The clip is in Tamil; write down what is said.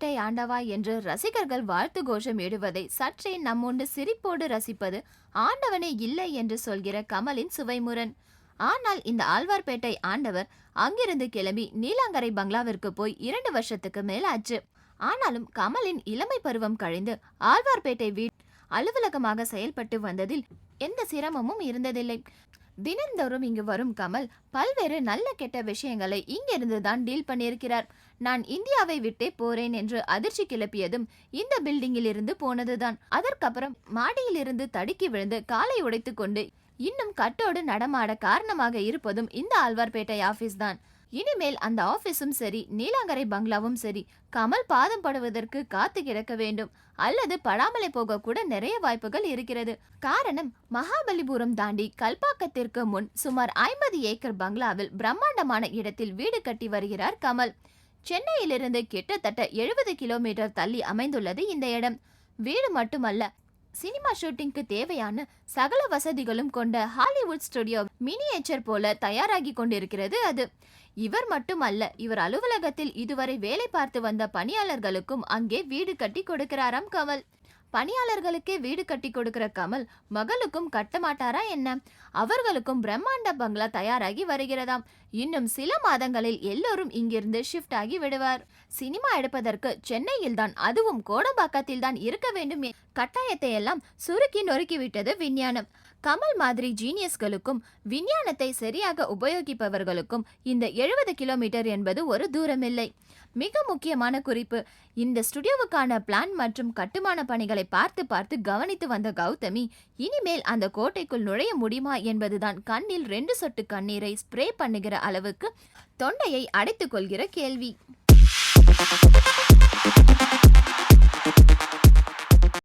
ஆழ்வார்பேட்டை ஆண்டவா என்று ரசிகர்கள் வாழ்த்து கோஷம் இடுவதை சற்றே நம்முண்டு சிரிப்போடு ரசிப்பது ஆண்டவனே இல்லை என்று சொல்கிற கமலின் சுவைமுரன். ஆனால் இந்த ஆழ்வார்பேட்டை ஆண்டவர் அங்கிருந்து கிளம்பி நீலாங்கரை பங்களாவிற்கு போய் இரண்டு வருஷத்துக்கு மேல் ஆச்சு ஆனாலும் கமலின் இளமை பருவம் கழிந்து ஆழ்வார்பேட்டை வீட் அலுவலகமாக செயல்பட்டு வந்ததில் எந்த சிரமமும் இருந்ததில்லை. தினந்தோறும் இங்கு வரும் கமல் பல்வேறு நல்ல கெட்ட விஷயங்களை இங்கிருந்து தான் டீல் பண்ணியிருக்கிறார். நான் இந்தியாவை விட்டே போறேன் என்று அதிர்ச்சி கிளப்பியதும் இந்த பில்டிங்கில் இருந்து போனதுதான். அதற்கப்புறம் மாடியிலிருந்து தடுக்கி விழுந்து காலை உடைத்து கொண்டு இன்னும் கட்டோடு நடமாட காரணமாக இருப்பதும் இந்த ஆழ்வார்பேட்டை ஆபீஸ் தான். இனிமேல் அந்த ஆபீஸும் சரி நீலாங்கரை பங்களாவும் சரி கமல் பாதம் படுவதற்கு காத்து கிடக்க வேண்டும். அல்லது படாமலே போக கூட நிறைய வாய்ப்புகள் இருக்கிறது. காரணம் மகாபலிபுரம் தாண்டி கல்பாக்கத்திற்கு முன் சுமார் ஐம்பது ஏக்கர் பங்களாவில் பிரம்மாண்டமான இடத்தில் வீடு கட்டி வருகிறார் கமல். சென்னையிலிருந்து கிட்டத்தட்ட எழுபது கிலோமீட்டர் தள்ளி அமைந்துள்ளது இந்த இடம். வீடு மட்டுமல்ல சினிமா ஷூட்டிங்க்கு தேவையான சகல வசதிகளும் கொண்ட ஹாலிவுட் ஸ்டுடியோ மினியேச்சர் போல தயாராகி கொண்டிருக்கிறது அது. இவர் மட்டுமல்ல இவர் அலுவலகத்தில் இதுவரை வேலை பார்த்து வந்த பணியாளர்களுக்கும் அங்கே வீடு கட்டி கொடுக்கிறாராம் கமல். பணியாளர்களுக்கே வீடு கட்டி கொடுக்கிற கமல் மகளுக்கும் கட்ட மாட்டாரா என்ன? அவர்களுக்கும் பிரம்மாண்ட பங்களா தயாராகி வருகிறதாம். இன்னும் சில மாதங்களில் எல்லோரும் இங்கிருந்து ஷிஃப்ட் ஆகி விடுவார். சினிமா எடுப்பதற்கு சென்னையில் தான் அதுவும் கோடம்பாக்கத்தில் தான் இருக்க வேண்டும் கட்டாயத்தை எல்லாம் சுருக்கி நொறுக்கி விட்டது விஞ்ஞானம். கமல் மாதிரி ஜீனியஸ்களுக்கும் விஞ்ஞானத்தை சரியாக உபயோகிப்பவர்களுக்கும் இந்த எழுபது கிலோமீட்டர் என்பது ஒரு தூரமில்லை. மிக முக்கியமான குறிப்பு இந்த ஸ்டுடியோவுக்கான பிளான் மற்றும் கட்டுமான பணிகளை பார்த்து பார்த்து கவனித்து வந்த கௌதமி இனிமேல் அந்த கோட்டைக்குள் நுழைய முடியுமா என்பதுதான் கண்ணில் ரெண்டு சொட்டு கண்ணீரை ஸ்ப்ரே பண்ணுகிற அளவுக்கு தொண்டையை அடைத்துக் கொள்கிற கேள்வி.